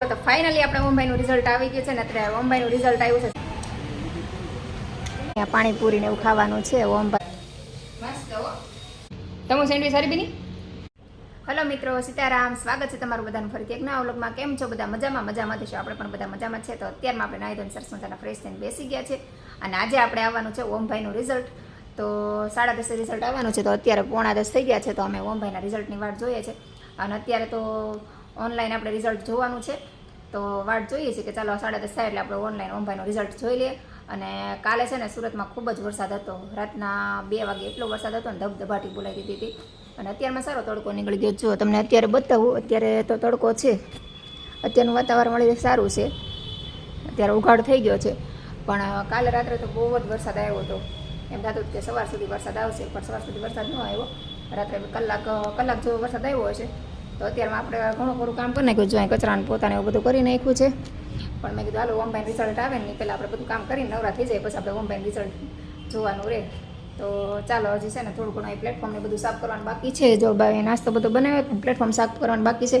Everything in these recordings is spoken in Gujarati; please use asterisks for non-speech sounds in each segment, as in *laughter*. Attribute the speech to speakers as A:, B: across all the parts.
A: તો ફાઇનલી આપણે મુંબઈનું રિઝલ્ટ આવી ગયું છે ને અત્યારે મુંબઈનું રિઝલ્ટ આવ્યું છે. પાણીપુરી ને એવું ખાવાનું છે, ઓમભાઈ. તમે સેન્ડવિચ સારી બીની? હલો મિત્રો, સીતારામ. સ્વાગત છે તમારું બધાનું ફરીથી એક નવા અવલોકમાં કેમ છો બધા? મજામાં મજામાં થશો આપણે પણ બધા મજામાં છે. તો અત્યારમાં આપણે નાહી ધોઈને સરસ મજાના ફ્રેશ થઈને બેસી ગયા છે. અને આજે આપણે આવવાનું છે ઓમભાઈનું રિઝલ્ટ તો સાડા દસે રિઝલ્ટ આવવાનું છે. તો અત્યારે પોણા દસ થઈ ગયા છે, તો અમે ઓમભાઈના રિઝલ્ટની વાટ જોઈએ છે. અને અત્યારે તો ઓનલાઈન આપણે રિઝલ્ટ જોવાનું છે. તો વાટ જોઈએ છે કે ચાલો સાડા દસ થાય એટલે આપણે ઓનલાઈન ઓમભાઈનું રિઝલ્ટ જોઈ લઈએ. અને કાલે છે ને સુરતમાં ખૂબ જ વરસાદ હતો. રાતના બે વાગે એટલો વરસાદ હતો ને ધબધબાટી બોલાવી દીધી હતી. અને અત્યારમાં સારો તડકો નીકળી ગયો. જો તમને અત્યારે બતાવું, અત્યારે તો તડકો છે. અત્યારનું વાતાવરણ મળી સારું છે. અત્યારે ઉઘાડ થઈ ગયો છે. પણ કાલે રાત્રે તો બહુ જ વરસાદ આવ્યો હતો. એમ થતું કે સવાર સુધી વરસાદ આવશે, પણ સવાર સુધી વરસાદ ન આવ્યો. રાત્રે કલાક કલાક જેવો વરસાદ આવ્યો હશે. તો અત્યારમાં આપણે ઘણું ખરું કામ કરી નાખ્યું જો કચરાને પોતાને એવું બધું કરી નાખ્યું છે. પણ મેં કીધું, હાલો ઓનલાઈન રિઝલ્ટ આવે ને પહેલાં આપણે બધું કામ કરીને નવરા થઈ જાય, પછી આપણે ઓનલાઈન રિઝલ્ટ જોવાનું રહે. તો ચાલો, હજી છે ને થોડું ઘણું એ પ્લેટફોર્મને બધું સાફ કરવાનું બાકી છે. જો ભાઈ નાસ્તો બધો બનાવ્યો પણ પ્લેટફોર્મ સાફ કરવાનું બાકી છે.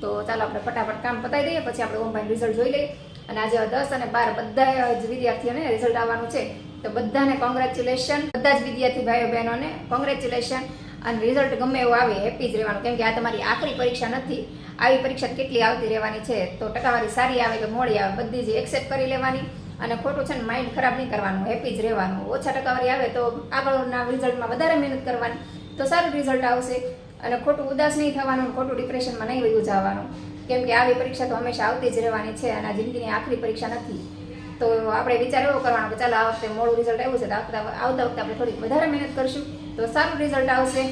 A: તો ચાલો, આપણે ફટાફટ કામ પતાવી દઈએ, પછી આપણે ઓનલાઈન રિઝલ્ટ જોઈ લઈએ. અને આજે દસ અને બાર બધા જ વિદ્યાર્થીઓને રિઝલ્ટ આવવાનું છે. તો બધાને કોંગ્રેચ્યુલેશન બધા જ વિદ્યાર્થી ભાઈઓ બહેનોને કોંગ્રેચ્યુલેશન અને રિઝલ્ટ ગમે એવું આવે હેપી જ રહેવાનું. કેમ કે આ તમારી આખરી પરીક્ષા નથી. આવી પરીક્ષા કેટલી આવતી રહેવાની છે? તો ટકાવારી સારી આવે કે મોડી આવે, બધી જ એક્સેપ્ટ કરી લેવાની. અને ખોટું છે ને માઇન્ડ ખરાબ નહીં કરવાનું હેપી જ રહેવાનું. ઓછા ટકાવારી આવે તો આગળના રિઝલ્ટમાં વધારે મહેનત કરવાની. તો સારું રિઝલ્ટ આવશે. અને ખોટું ઉદાસ નહીં થવાનું ખોટું ડિપ્રેશનમાં નહીં વયું જવાનું. કેમ કે આવી પરીક્ષા તો હંમેશા આવતી જ રહેવાની છે અને જિંદગીની આખરી પરીક્ષા નથી. તો આપણે વિચાર એવો કરવાનો કે ચાલો આ વખતે મોડું રિઝલ્ટ આવ્યું છે, તો આવતા આવતા વખતે આપણે થોડીક વધારે મહેનત કરશું. તો સારું રિઝલ્ટ આવશે.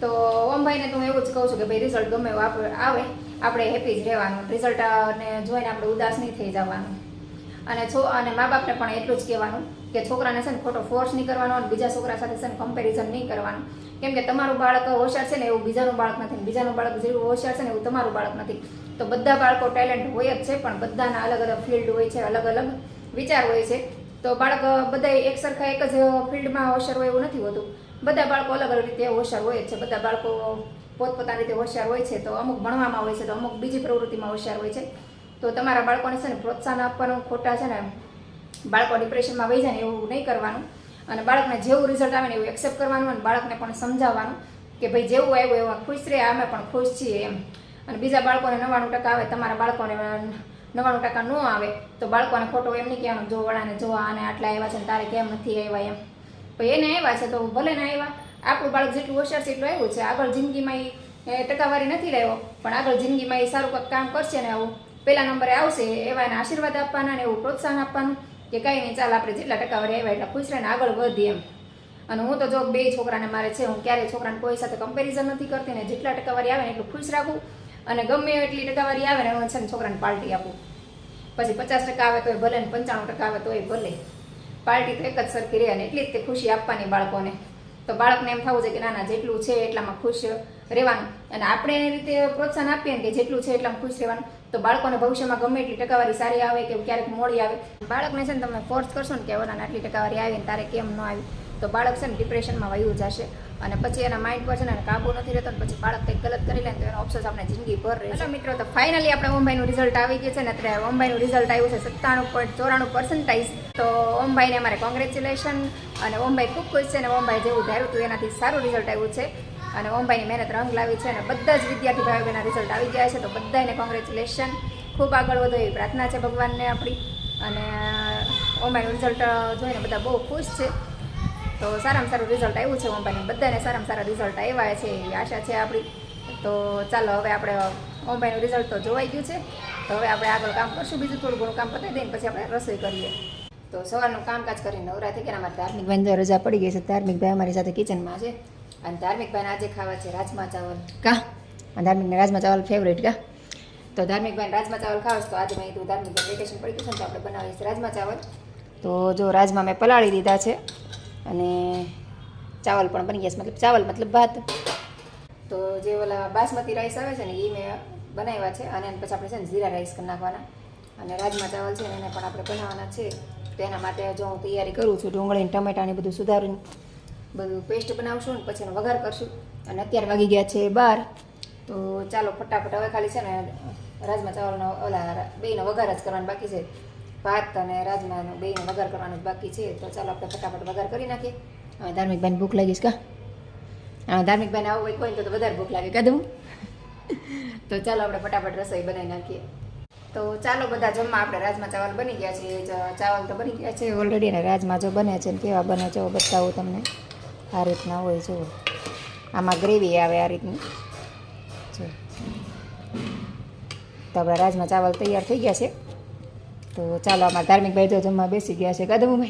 A: તો ઓમભાઈને તો હું એવું જ કહું છું કે ભાઈ રિઝલ્ટ ગમે એવું આવે, આપણે હેપી જ રહેવાનું. રિઝલ્ટ ને જોઈને આપણે ઉદાસ નહીં થઈ જવાનું. અને છો અને મા બાપને પણ એટલું જ કહેવાનું કે છોકરાને છે ને ખોટો ફોર્સ નહીં કરવાનો અને બીજા છોકરા સાથે છે ને કમ્પેરિઝન નહીં કરવાનું. કેમ કે તમારું બાળક હોશિયાર છે ને એવું બીજાનું બાળક નથી. બીજાનું બાળક જેવું હોશિયાર છે ને એવું તમારું બાળક નથી. તો બધા બાળકો ટેલેન્ટ હોય જ છે, પણ બધાના અલગ અલગ ફિલ્ડ હોય છે, અલગ અલગ વિચાર હોય છે. તો બાળક બધા એક સરખા એક જ ફિલ્ડમાં હોશિયાર હોય એવું નથી હોતું. બધા બાળકો અલગ અલગ રીતે હોશિયાર હોય છે. બધા બાળકો પોતપોતાની રીતે હોશિયાર હોય છે તો અમુક ભણવામાં હોય છે તો અમુક બીજી પ્રવૃત્તિમાં હોશિયાર હોય છે. તો તમારા બાળકોને છે ને પ્રોત્સાહન આપવાનું ખોટા છે ને બાળકો ડિપ્રેશનમાં વહી જાય ને એવું નહીં કરવાનું. અને બાળકને જેવું રિઝલ્ટ આવે ને એવું એક્સેપ્ટ કરવાનું અને બાળકને પણ સમજાવવાનું કે ભાઈ જેવું આવ્યું એવા ખુશ રહે અમે પણ ખુશ છીએ એમ. અને બીજા બાળકોને નવ્વાણું ટકા આવે, તમારા બાળકોને નવ્વાણું ટકા ન આવે તો બાળકોને ખોટો એમ નહીં કહેવાનું, જો વડાને જો આને આટલા આવ્યા છે ને તારે કેમ નથી આવ્યા? એમ. તો એને આવ્યા છે, તો ભલે ને આવ્યા. આપણું બાળક જેટલું હોશિયાર છે એટલું આવ્યું છે. આગળ જિંદગીમાં એ ટકાવારી નથી રહ્યો, પણ આગળ જિંદગીમાં એ સારું કંઈક કામ કરશે ને આવું. પહેલા નંબરે આવશે એવા એને આશીર્વાદ આપવાના ને એવું પ્રોત્સાહન આપવાનું, કે કાંઈ નહીં, ચાલ આપણે જેટલા ટકાવારી આવ્યા એટલા ખુશ રહીને આગળ વધીએ એમ. અને હું તો જો બે છોકરાને મારે છે, હું ક્યારેય છોકરાને કોઈ સાથે કમ્પેરિઝન નથી કરતી ને જેટલા ટકાવારી આવે ને એટલું ખુશ રાખું. અને ગમે એટલી ટકાવારી આવે ને, હું છે ને છોકરાને પાર્ટી આપું. પછી પચાસ ટકા આવે તોય ભલે ને પંચાણું ટકા આવે તોય ભલે. પાર્ટી તો એક જ સરખી રહે અને એટલી જ તે ખુશી આપવાની બાળકોને. તો બાળકને એમ થવું છે કે ના ના, જેટલું છે એટલામાં ખુશ રહેવાનું. અને આપણે એની રીતે પ્રોત્સાહન આપીએ ને કે જેટલું છે એટલામાં ખુશ રહેવાનું. તો બાળકોને ભવિષ્યમાં ગમે એટલી ટકાવારી સારી આવે કે ક્યારેક મોડી આવે. બાળકને છે ને તમે ફોર્સ કરશો ને કે ઓના આટલી ટકાવારી આવી ને તારે કેમ ન આવી? તો બાળક છે ને ડિપ્રેશનમાં વયું જશે. અને પછી એના માઇન્ડ પર છે ને કાબુ નથી રહેતો ને પછી બાળક કંઈક ગલત કરી લે તો એનો અફસોસ આપણે જિંદગી ભર રહે છે મિત્રો તો ફાઇનલી આપણે ઓમભાઈનું રિઝલ્ટ આવી ગયું છે ને અત્યારે ઓમભાઈનું રિઝલ્ટ આવ્યું છે સત્તાણું પોઈન્ટ ચોરાણું પર્સન્ટાઇઝ તો ઓમભાઈને અમારે કોંગ્રેચ્યુલેશન અને ઓમભાઈ ખૂબ ખુશ છે અને ઓમભાઈ જેવું ધાર્યું હતું એનાથી સારું રિઝલ્ટ આવ્યું છે. અને ઓમભાઈની મહેનત રંગ લાવી છે અને બધા જ વિદ્યાર્થી ભાઈઓ બહેના રિઝલ્ટ આવી ગયા છે. તો બધાને કોંગ્રેચ્યુલેશન ખૂબ આગળ વધો એવી પ્રાર્થના છે ભગવાનને આપણી. અને ઓમભાઈનું રિઝલ્ટ જોઈને બધા બહુ ખુશ છે. તો સારામાં સારું રિઝલ્ટ આવ્યું છે ઓમભાઈને બધાને સારામાં સારા રિઝલ્ટ આવ્યા છે એવી આશા છે આપણી. તો ચાલો હવે આપણે ઓમભાઈનું રિઝલ્ટ તો જોવાઈ ગયું છે. તો હવે આપણે આગળ કામ કરશું. બીજું થોડું ઘણું કામ પતાવી દઈને પછી આપણે રસોઈ કરીએ. તો સવારનું કામકાજ કરીને નવરા થઈ ગયા ધાર્મિક ભાઈને રજા પડી ગઈ છે. ધાર્મિકભાઈ અમારી સાથે કિચનમાં છે. અને ધાર્મિક ભાઈને આજે ખાવા છે રાજમા ચાવલ. કા? ધાર્મિકને રાજમા ચાવલ ફેવરેટ કા? તો ધાર્મિક ભાઈને રાજમા ચાવલ ખાવ તો આજે મેં કીધું ધાર્મિક ભાઈ વેકેશન પડી ગયું છે તો આપણે બનાવીએ છીએ રાજમા ચાવલ. તો જો રાજમા મેં પલાળી દીધા છે. અને ચાવલ પણ બની ગયા છે. મતલબ ચાવલ, મતલબ ભાત. તો જે ઓલા બાસમતી રાઈસ આવે છે ને એ મેં બનાવ્યા છે. અને પછી આપણે છે ને જીરા રાઈસ કરી નાખવાના. અને રાજમા ચાવલ છે એને પણ આપણે બનાવવાના છે. તો એના માટે જો હું તૈયારી કરું છું, ડુંગળીને ટમેટાને બધું સુધારીને બધું પેસ્ટ બનાવશું ને પછી એનો વઘાર કરશું. અને અત્યારે વાગી ગયા છે બાર. તો ચાલો ફટાફટ હવે ખાલી છે ને, રાજમા ચાવલનો ઓલા બેનો વઘાર જ કરવાનો બાકી છે. ભાત અને રાજમાનું બેને વઘાર કરવાનો બાકી છે. તો ચાલો આપણે ફટાફટ વઘાર કરી નાખીએ. હવે ધાર્મિકભાઈને ભૂખ લાગીશ કા? હા ધાર્મિકભાઈને આવું હોય કોઈ ને તો વધારે ભૂખ લાગે કદું *laughs* તો ચાલો આપણે ફટાફટ રસોઈ બનાવી નાખીએ. તો ચાલો બધા જમવા આપણે રાજમા ચાવલ બની ગયા છે. ચાવલ તો બની ગયા છે ઓલરેડી અને રાજમા જો બને છે ને કેવા બને છે બતાવું તમને. આ રીતના હોય જો આમાં ગ્રેવી આવે આ રીતની. જો. તો આપણા રાજમા ચાવલ તૈયાર થઈ ગયા છે. તો ચાલો, અમારા ધાર્મિક ભાઈ તો જમવા બેસી ગયા છે. કદમભાઈ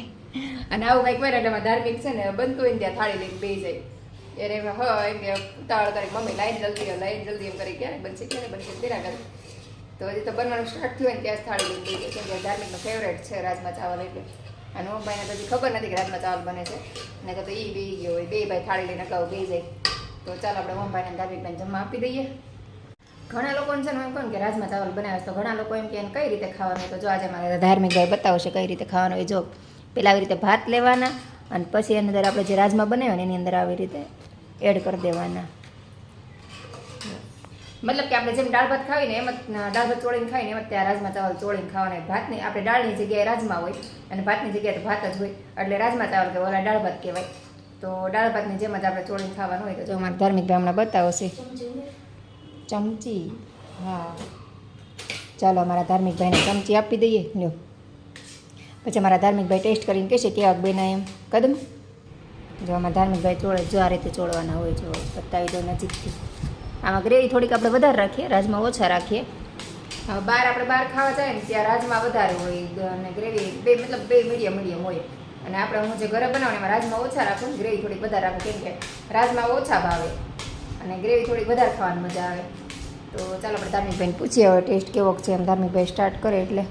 A: અને આવું કંઈક કરે એટલે ધાર્મિક છે ને બનતું હોય ને ત્યાં થાળી લઈને બે જાય. એને એમ, હ, એમ કે ઉતાવળ કરી. મમ્મી, લાઈન જલ્દી લાઈન જલ્દી. એમ કરી, ક્યારે બનશે ક્યારે બનશે? તેના કરે. તો હજી તો બનવાનું સ્ટાર્ટ થયું ને ત્યાં થાળી લઈને બેસી જાય. કેમ કે ધાર્મિકનો ફેવરેટ છે, રાજમા ચાવલ એટલે. અને મમ્મીને ભાઈને હજી ખબર નથી કે રાતમાં ચાવલ બને છે. ને તો એ બે ગયો હોય. બે ભાઈ થાળી લઈને અગાઉ બે જાય. તો ચાલો, આપણે મમ્મીને ધાર્મિકભાઈને જમવા આપી દઈએ. ઘણા લોકોને છે ને એમ કહું કે રાજમા ચાવલ બનાવે તો ઘણા લોકો એમ કે એને કઈ રીતે ખાવાનું તો જો આજે મારે ધાર્મિક ભાઈ બતાવશે કઈ રીતે ખાવાનું હોય. જો પહેલાં આવી રીતે ભાત લેવાના અને પછી એની અંદર આપણે જે રાજમા બનાવ્યા ને એની અંદર આવી રીતે એડ કરી દેવાના. મતલબ કે આપણે જેમ દાળ ભાત ખાવીને એમ જ દાળ ભાત ચોળીને ખાઈને એમ જ ત્યાં રાજમા ચાવલ ચોળીને ખાવાના. ભાતની, આપણે દાળની જગ્યાએ રાજમા હોય અને ભાતની જગ્યાએ તો ભાત જ હોય, એટલે રાજમા ચાવલ કે ઓલા દાળ ભાત કહેવાય. તો દાળ ભાતની જેમ જ આપણે ચોળીને ખાવાનું હોય તો જો અમારા ધાર્મિક ભાઈ હમણાં બતાવશે. ચમચી, હા. ચાલો, અમારા ધાર્મિક ભાઈને ચમચી આપી દઈએ. લ્યો. પછી અમારા ધાર્મિક ભાઈ ટેસ્ટ કરીને કહેશે કેવાક બેના એમ. કદમ. જો આમાં ધાર્મિક ભાઈ ચોળે જો આ રીતે ચોળવાના હોય જો બતાવી દો નજીકથી. આમાં ગ્રેવી થોડીક આપણે વધારે રાખીએ, રાજમાં ઓછા રાખીએ. હવે બહાર આપણે બહાર ખાવા જાય ને ત્યાં રાજમાં વધારે હોય અને ગ્રેવી બે, મતલબ બે મીડિયમ મીડિયમ હોય. અને આપણે હું જે ઘરે બનાવું એમાં રાજમાં ઓછા રાખું ગ્રેવી થોડીક વધારે રાખું કેમ કે રાજમાં ઓછા ભાવે. અને ગ્રેવી થોડીક વધારે ખાવાની મજા આવે. તો ચાલો આપણે ધાર્મિકભાઈને પૂછીએ હવે ટેસ્ટ કેવો છે એમ. ધાર્મિકભાઈ સ્ટાર્ટ કરે એટલે.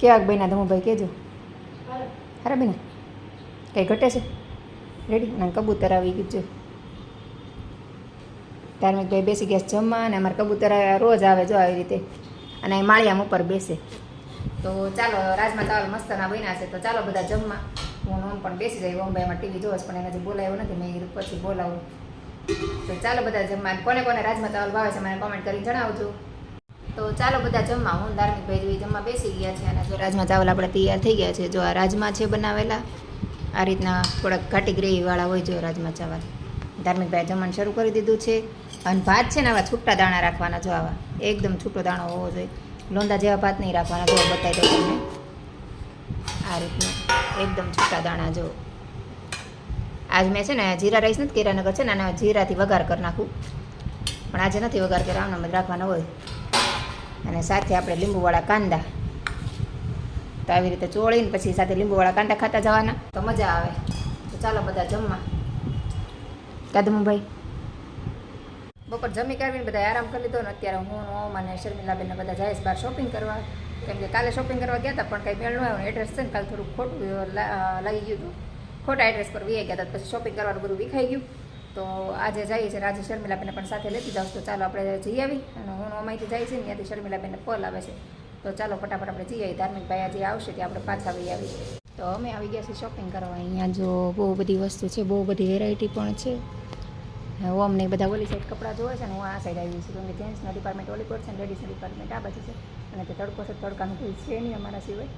A: કેવાક બહેના ધમુભાઈ કહેજો. ખરા બેના કંઈ ઘટે છે? રેડી અને કબૂતર આવી ગયું છે. ધાર્મિકભાઈ બેસી ગયા જમવા અને અમારે કબૂતર રોજ આવે જો આવી રીતે. અને માળિયામ ઉપર બેસે. તો ચાલો રાજમા ચાવલ મસ્તના બન્યા છે. તો ચાલો બધા જમવા. હું ઓમ પણ બેસી જાય ઓમભાઈમાં ટીવી જોવે પણ એને જે બોલાવ્યો નથી. મેં કીધું, પછી બોલાવું. તો ચાલો બધા જમવા. કોને કોને રાજમા ચાવલ ભાવે છે, મને કોમેન્ટ કરીને જણાવજો. તો ચાલો બધા જમવા. હું ધાર્મિકભાઈ જમવા બેસી ગયા છે અને જો રાજમા ચાવલ આપણે તૈયાર થઈ ગયા છે, જો આ રાજમા છે બનાવેલા, આ રીતના થોડાક ઘાટી ગ્રેવીવાળા હોય જો રાજમા ચાવલ. ધાર્મિકભાઈ જમવાનું શરૂ કરી દીધું છે. અને ભાત છે ને આવા છૂટા દાણા રાખવાના જો આવા. એકદમ છૂટો દાણો હોવો જોઈએ. લોંદા જેવા ભાત નહીં રાખવાના, જો બતાવી દઉં તમને. આ રીતના. એકદમ છૂટા દાણા જો. આજ મેં છે ને જીરા રાઈસ નથી કર્યા નગર છે ને આના જીરાથી વઘાર કરી નાખું. પણ આજે નથી વઘાર કર્યા આમનામ જ રાખવાના હોય. અને સાથે આપણે લીંબુવાળા કાંદા. તો આવી રીતે ચોળીને પછી સાથે લીંબુવાળા કાંદા ખાતા જવાના. તો મજા આવે. તો ચાલો બધા જમવા. કદમભાઈ. બપોર જમી કાઢીને બધા આરામ કરી લીધો ને અત્યારે હું ઓમ અને શર્મિલાબેન ને બધા જાય બહાર શોપિંગ કરવા. કેમ કે કાલે શોપિંગ કરવા ગયા હતા, પણ કંઈ મેળ ન એડ્રેસ છે ને કાલે થોડું ખોટું લાગી ગયું હતું. ખોટા એડ્રેસ પર વી ગયા હતા, પછી શોપિંગ કરવાનું બધું વિખાઈ ગયું. તો આજે જઈએ છીએ રાજે શર્મિલાબેનને પણ સાથે લેતી જાઉં તો ચાલો આપણે જઈ આવી અને હું અમાઈથી જાય છે ને ત્યાંથી શર્મિલાબેનને કોલ આવે છે. તો ચાલો ફટાફટ આપણે જઈ આવી ધાર્મિક ભાઈ આજે આવશે ત્યાં આપણે પાછા વહી આવી તો અમે આવી ગયા છીએ શોપિંગ કરવા. અહીંયા જો બહુ બધી વસ્તુ છે, બહુ બધી વેરાયટી પણ છે. હવે અમને બધા ઓલી સાઈડ કપડાં જોવે છે ને, હું આ સાઈડ આવી છું. કેમ કે જેન્ટ્સના ડિપાર્ટમેન્ટ ઓલી પર છે ને લેડીઝના ડિપાર્ટમેન્ટ આ બાજુ છે. અને તે તડકો છે, તડકાનું કોઈ છે નહીં અમારા સિવાય.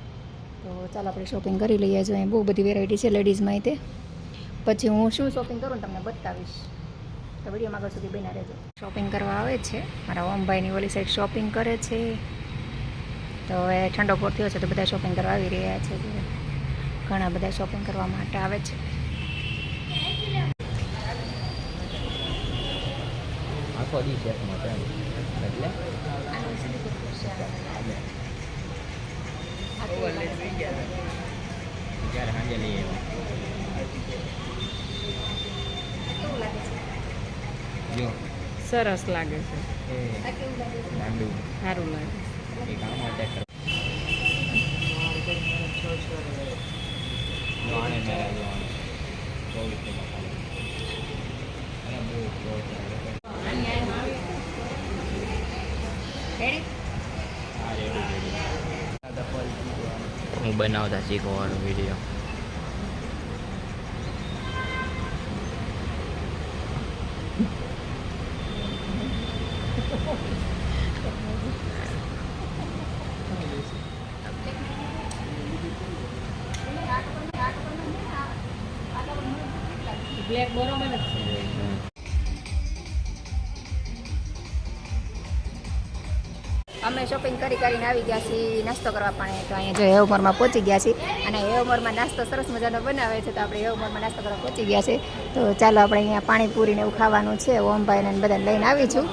A: તો ચાલો આપણે શોપિંગ કરી લઈએ જો અહીં બહુ બધી વેરાયટી છે લેડીઝમાં તે. પછી હું શું શોપિંગ કરું ને તમને બતાવીશ. તો વિડીયોમાં આગળ સુધી બના રહેજો. શોપિંગ કરવા આવે છે. મારા ઓમભાઈની ઓલી સાઈડ શોપિંગ કરે છે. તો હવે ઠંડો પોર થયો છે તો બધા શોપિંગ કરવા આવી રહ્યા છે. ઘણા બધા શોપિંગ કરવા માટે આવે છે.
B: શેકમાં છે એમ. એટલે? ત્યારે સાંજે લઈ આવ્યો.
C: સરસ લાગે છે. સારું લાગે
B: એ કામ અટેક કરે જો આને મેળા જો આને ચોવીસ ટકા ખાલી અને બહુ ચોવીસ ટકા હા રેડી રેડી હું બનાવતા શીખવાનો વીડિયો
A: અમે શોપિંગ કરી કરીને આવી ગયા છીએ, નાસ્તો કરવા પણ તો અહીંયા જો હેવમોરમાં પહોંચી ગયા છીએ. અને હેવમોરમાં નાસ્તો સરસ મજાનો બનાવે છે તો આપણે હેવમોરમાં નાસ્તો કરવા પહોંચી ગયા છે તો ચાલો આપણે અહીંયા પાણીપુરીને એવું ખાવાનું છે, ઓમભાઈને બધાને લઈને આવી છું.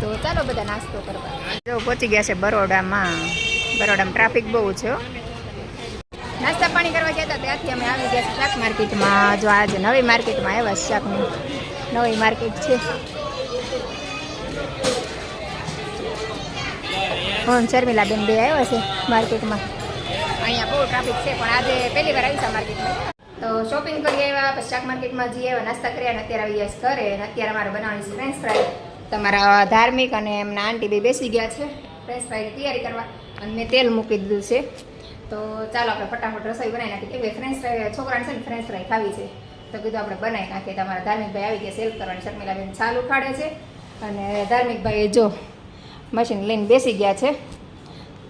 A: તો ચાલો બધા નાસ્તો કરવા. જો પહોંચી ગયા છે બરોડામાં. બરોડામાં ટ્રાફિક બહુ છે નાસ્તા પાણી કરવા ગયા હતા ત્યાંથી અમે આવી ગયા છીએ શાક માર્કેટમાં જો આજે નવી માર્કેટમાં આવ્યા શાકની. નવી માર્કેટ છે. હું શર્મિલા બેન બે આવ્યા છે માર્કેટમાં. અહીંયા બહુ ટ્રાફિક છે, પણ આજે પહેલી વાર આવી છે માર્કેટમાં. તો શોપિંગ કરી આવ્યા, પછી શાક માર્કેટમાં જઈ નાસ્તા કર્યા અને અત્યારે આવી ઘરે અને અત્યારે અમારે બનાવવાની છે ફ્રેન્ચ ફ્રાય તમારા ધાર્મિક અને એમના આંટી બે બેસી ગયા છે ફ્રેન્ચ ફ્રાયની તૈયારી કરવા અને મેં તેલ મૂકી દીધું છે. તો ચાલો આપણે ફટાફટ રસોઈ બનાવી નાખીએ. કે ફ્રેન્ચ ફ્રાય છોકરાને છે ને ફ્રેન્ચ ફ્રાય ખાવી છે. તો કીધું આપણે બનાવી નાખીએ. તમારા ધાર્મિકભાઈ આવી ગયા સેલ કરવાની. શર્મિલાબેન છાલ ઉખાડે છે અને ધાર્મિકભાઈ જો મશીન લઈને બેસી ગયા છે.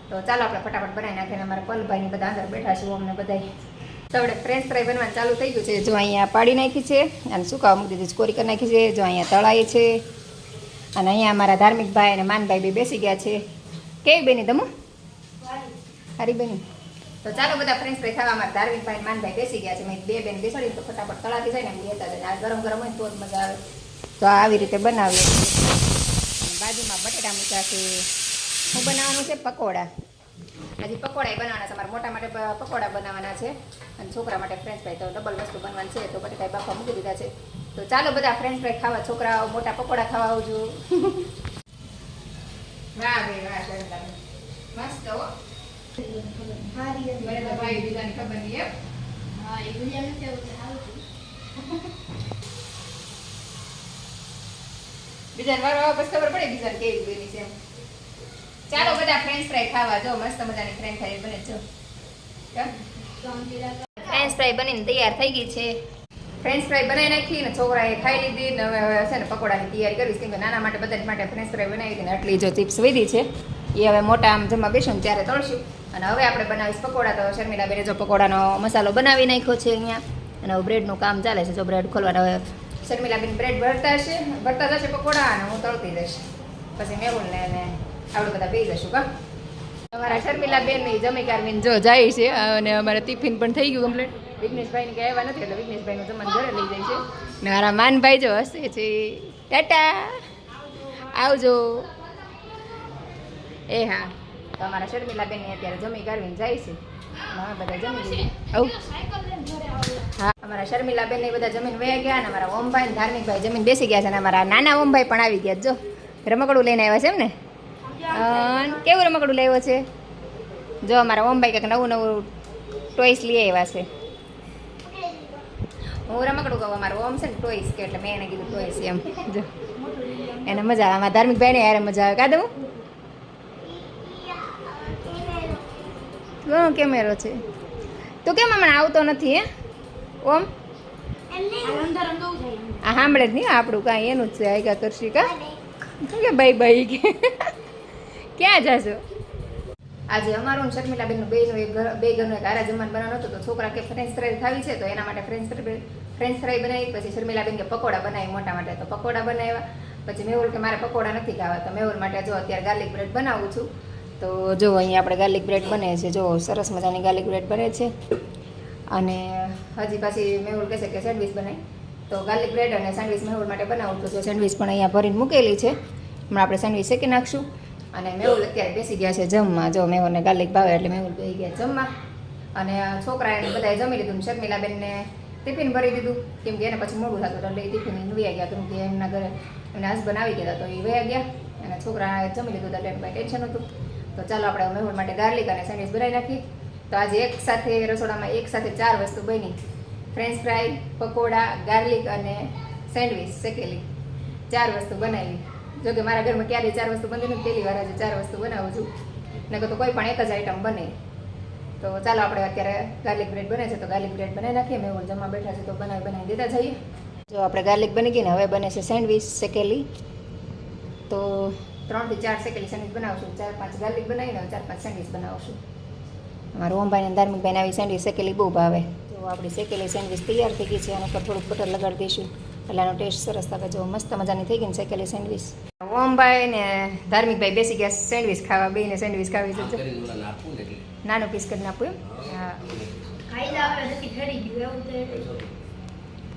A: તો ચાલો આપણે ફટાફટ બનાવી નાખીને અમારા પલભાઈની બધા અંદર બેઠા છું, અમને બધા તો આપણે ફ્રેન્ચ ફ્રાય બનવાનું ચાલુ થઈ ગયું છે. જો અહીંયા પાડી નાખી છે અને સુકાવા મૂકી દીધી કોરી કરી નાખી છે, જો અહીંયા તળાઈ છે. અને અહીંયા અમારા ધાર્મિક ભાઈ અને માનભાઈ બી બેસી ગયા છે. કેવી બેની તમે હારી બેની. તો ચાલો બધા ફ્રેન્ચ ફ્રાય ખાવા અમારા ધાર્મિક ભાઈ માનભાઈ બેસી ગયા છે. મેં બે બેન બેસાડી તો ફટાફટ તળાતી જાય ને લેતા જાય આ ગરમ ગરમ હોય તો જ મજા આવે. તો આવી રીતે બનાવીએ. બાજુમાં બટેટા મૂક્યા છે. શું બનાવવાનું છે પકોડા. હજી પકોડા બનાવવાના છે. મારા મોટા માટે પકોડા બનાવવાના છે. અને છોકરા માટે ફ્રેન્ચ ફ્રાય તો ડબલ વસ્તુ બનવાની છે. તો બટેટા બાફા મૂકી દીધા છે. તો ચાલો બધા ફ્રેન્ચ ફ્રાય ખાવા છોકરાઓ મોટા પકોડા ખાવા આવજો. *laughs* વાહ ભાઈ વાહ. મસ્ત હો. ભાઈ બીજાની ખબર નહીં હા એ બીજાને *laughs* વારો આવે પછી ખબર પડે બીજાને કેવી બની છે ચાલો બધા ફ્રેન્ચ ફ્રાય ખાવા જો મસ્ત મજાની ફ્રેન્ચ ફ્રાય બને જો ફ્રેન્ચ ફ્રાય બનીને તૈયાર થઈ ગઈ છે. ફ્રેન્ચ ફ્રાય બનાવી નાખી ને છોકરાએ ખાઈ લીધી ને હવે છે ને પકોડાની તૈયારી કરીશ કેમ કે નાના માટે બધા માટે ફ્રેન્ચ ફ્રાય બનાવી હતી આટલી જો ચિપ્સ વધી છે. એ હવે મોટા આમ જમવા બેસું ને ત્યારે તળશું. અને હવે આપણે બનાવીશ પકોડા. તો શર્મિલા બેને જો પકોડાનો મસાલો બનાવી નાખ્યો છે અહીંયા. અને હવે બ્રેડનું કામ ચાલે છે. જો બ્રેડ ખોલવાના હવે શર્મિલાબેન બ્રેડ ભરતા હશે, ભરતા જશે પકોડા અને હું તળતી જઈશ પછી મેહુલ ને અને આપણે બધા પી જશું કા? અમારા શર્મિલા બેનની જમી કારવીન જો જાય છે, અને અમારે ટિફિન પણ થઈ ગયું કમ્પ્લીટ વિઘ્નેશભાઈ ની આવ્યા નથી, એટલે વિઘ્નેશભાઈ નું જમવાનું ઘરે લઈ જાય છે. ને મારા માનભાઈ જો હસે છે. ટાટા! આવજો. એ હા, તો અમારા શર્મિલા બેન અત્યારે જમી કારવીને જાય છે. હા અમારા શર્મિલા બેન બધા જમીન વયા ગયા અને અમારા ઓમભાઈ ધાર્મિક ધાર્મિકભાઈ જમીન બેસી ગયા છે અને અમારા નાના ઓમભાઈ પણ આવી ગયા જો રમકડું લઈને આવ્યા છે એમ ને અન કેવું રમકડું લાવ્યો છે? જો અમારા ઓમભાઈ કંઈક નવું નવું ટોયસ લઈ આવ્યા છે. હું રમકડું કહું અમારું ઓમ છે ને ટોયસ કે એટલે મેં એને કીધું ટોયસ એમ. જો એને મજા આવે. અમારા ધાર્મિક ભાઈને યારે મજા આવે. કાદું શું કેમેરો છે. તો કેમ હમણાં આવતો નથી, હે? ઓમ? આ સાંભળે જ નહીં આપણું કાંઈ, એનું જ છે આયકા કરશી કા? બાય બાય કે? ક્યાં જાશો? આજે અમારું શર્મિલાબેનનું બેનું એક ઘર, બે ઘરનું એક આરા જમવાનું બનાવવાનું હતું તો છોકરા કે ફ્રેન્ચ ફ્રાય ખાવી છે, તો એના માટે ફ્રેન્ચ ફ્રાઈ ફ્રેન્ચ ફ્રાય બનાવી, પછી શર્મિલાબેન કે પકોડા બનાવી મોટા માટે. તો પકોડા બનાવ્યા, પછી મેહુલ કે મારે પકોડા નથી ખાવા, તો મેહુલ માટે જો અત્યારે ગાર્લિક બ્રેડ બનાવું છું તો જો અહીંયા આપણે ગાર્લિક બ્રેડ બને છે, જો સરસ મજાની ગાર્લિક બ્રેડ બને છે. અને હજી પાછી મેહુલ કહેશે કે સેન્ડવિચ બનાવી તો ગાર્લિક બ્રેડ અને સેન્ડવિચ મેહુલ માટે બનાવું તો જો સેન્ડવિચ પણ અહીંયા ભરીને મૂકેલી છે. હમણાં આપણે સેન્ડવિચ શેકી નાખશું. અને મેહુલ અત્યારે બેસી ગયા છે જમવા. જો મેહુલને ગાર્લિક ભાવે એટલે મેહુલ બેસી ગયા જમવા. અને છોકરાએ બધાએ જમી લીધું શર્મિલાબેનને ટિફિન ભરી દીધું. કેમ કે એને પછી મોડું થતું એટલે એ ટિફિન વયા ગયા કેમ કે એમના ઘરે એમના હસબન્ડ આવી ગયા તો એ વયા ગયા. અને છોકરાએ જમી લીધું એટલે કાંઈ ટેન્શન હતું તો ચાલો આપણે મેહુલ માટે ગાર્લિક અને સેન્ડવિચ બનાવી નાખીએ. તો આજે એક સાથે રસોડામાં એક સાથે ચાર વસ્તુ બની. ફ્રેન્ચ ફ્રાય પકોડા ગાર્લિક અને સેન્ડવિચ શેકેલી. ચાર વસ્તુ બનાવી. જો કે મારા ઘરમાં ક્યારેય ચાર વસ્તુ બની નથી, પહેલી વાર આજે ચાર વસ્તુ બનાવું છું. નકર તો કોઈ પણ એક જ આઈટમ બને. તો ચાલો આપણે અત્યારે ગાર્લિક બ્રેડ બને છે, તો ગાર્લિક બ્રેડ બનાવી નાખીએ. મેં જમવા બેઠા છે, તો બનાવી બનાવી દેતા જઈએ. જો આપણે ગાર્લિક બની ગઈ ને, હવે બને છે સેન્ડવિચ શેકેલી. તો ત્રણથી ચાર શેકેલી સેન્ડવિચ બનાવશું ચાર પાંચ ગાર્લિક બનાવીને ચાર પાંચ સેન્ડવિચ બનાવશું અમારું ઓમભાઈને ધાર્મિકભાઈને આવી સેન્ડવિચ શેકેલી બહુ ભાવે. તો આપણી શેકેલી સેન્ડવિચ તૈયાર થઈ ગઈ છે. અને ઉપર થોડુંક બટર લગાડી દઈશું. એટલે આનો ટેસ્ટ સરસ થાય જો મસ્ત મજાની થઈ ગઈ ને શેકેલી સેન્ડવિચ ઓમભાઈ ને ધાર્મિકભાઈ બેસી ગયા સેન્ડવિચ ખાવા. બેને સેન્ડવિચ ખાવી છે. નાનું પીસ કરી નાખું એમ? હા.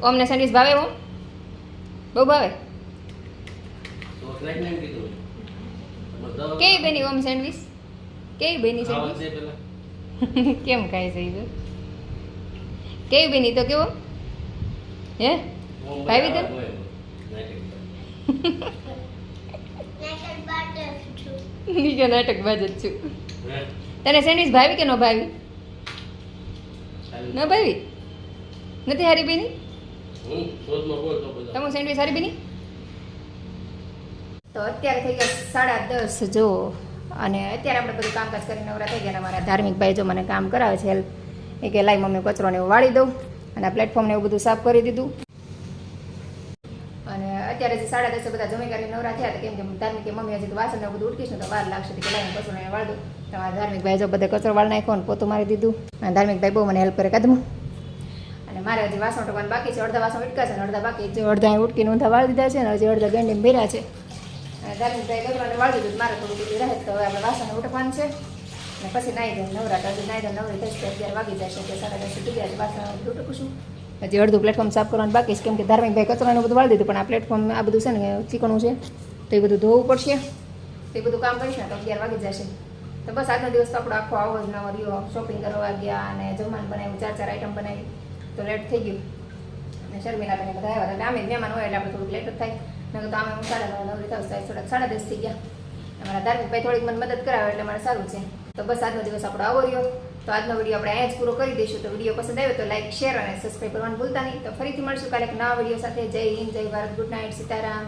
A: ઓમને સેન્ડવિચ ભાવે ઓમ બહુ ભાવે
B: તો સ્લાઈડ ને એમ કીધું તમારે દવા
A: કેવી બની ઓમ સેન્ડવિચ? કેવી બની સેન્ડવિચ? *laughs* કેમ ખાય છે ઈ તો? કેવી બની તો કેવો? હે?
B: ભાઈ. નાટક.
A: નીચે નાટક બાજ જ છું. તને સેન્ડવિચ ભાવી કે ન ભાવી? ન ભાવી? નથી હારી બેની?
B: તો
A: તમે સેન્ડવિચ હારી બેની? તો અત્યારે થઈ ગયા સાડા દસ જો અને અત્યારે આપણે બધું કામકાજ કરીને નવરા થઈ ગયા મારા ધાર્મિક ભાઈ જો મને કામ કરાવે છે હેલ્પ એ કે લાઈ મમ્મી કચરો ને એવું વાળી દઉં અને આ પ્લેટફોર્મને એવું બધું સાફ કરી દીધું. અને અત્યારે જે સાડા દસે બધા જમી કરીને નવરા થયા કેમ કે ધાર્મિક મમ્મી હજી તો વાસણ ને એવું બધું ઉટકીશ ને તો વાર લાગશે કે લાઈ કચરોને વાળ દઉં. તમારા ધાર્મિક ભાઈ જો બધે કચરો વાળ નાખ્યો ને પોતું મારી દીધું. અને ધાર્મિક ભાઈ બહુ મને હેલ્પ કરે કદમું અને મારે હજી વાસણ ટોકવાનું બાકી છે, અડધા વાસણ ઉટકા છે અને અડધા બાકી. જે અડધા ઉટકીને ઊંધા વાળી દીધા છે અને હજી અડધા ગેંડીને ભર્યા છે. અને ધાર્મિક ભાઈ કચરાને વાળી દીધું, મારે થોડું બધું રહે તો આપણે વાસણ ઉઠવાનું છે. ને પછી નાહી જાય નવરા તો હજી નાહી જાય નવરી અગિયાર વાગી જશે સાડા દસ ગયા છે વાસણ છું. હજી અડધું પ્લેટફોર્મ સાફ કરવાનું બાકી છે, કેમ કે ધાર્મિક ભાઈ કચરાનું બધું વાળી દીધું, પણ આ પ્લેટફોર્મ આ બધું છે ને, ચીકણું છે, તો એ બધું ધોવું પડશે. તો એ બધું કામ કરીશ ને, તો અગિયાર વાગી જશે તો બસ આજનો દિવસ તો આપણો આખો આવો જ નવો રહ્યો. શોપિંગ કરવા ગયા અને જમવાનું બનાવ્યું, ચાર ચાર આઈટમ બનાવી, તો લેટ થઈ ગયું. અને શર્મિલા બને બધા આવ્યા હતા. જ મહેમાન હોય એટલે આપણે થોડુંક લેટ જ થાય. મેં તો આમે હું સાડા નવ નવરી થાવ સાહેબ થોડાક સાડા દસ થઈ ગયા. અમારા ધાર્મિક ભાઈ થોડીક મને મદદ કરાવે એટલે મારે સારું છે. તો બસ આજનો દિવસ આપણો આવો રહ્યો. તો આજનો વીડિયો આપણે અહીંયા જ પૂરો કરી દઈશું. તો વીડિયો પસંદ આવ્યો તો લાઈક શેર અને સબસ્ક્રાઈબ કરવાનું ભૂલતા નહીં. તો ફરીથી મળશું કાલે નવા વીડિયો સાથે. જય હિન્દ, જય ભારત. Good night Sitaram.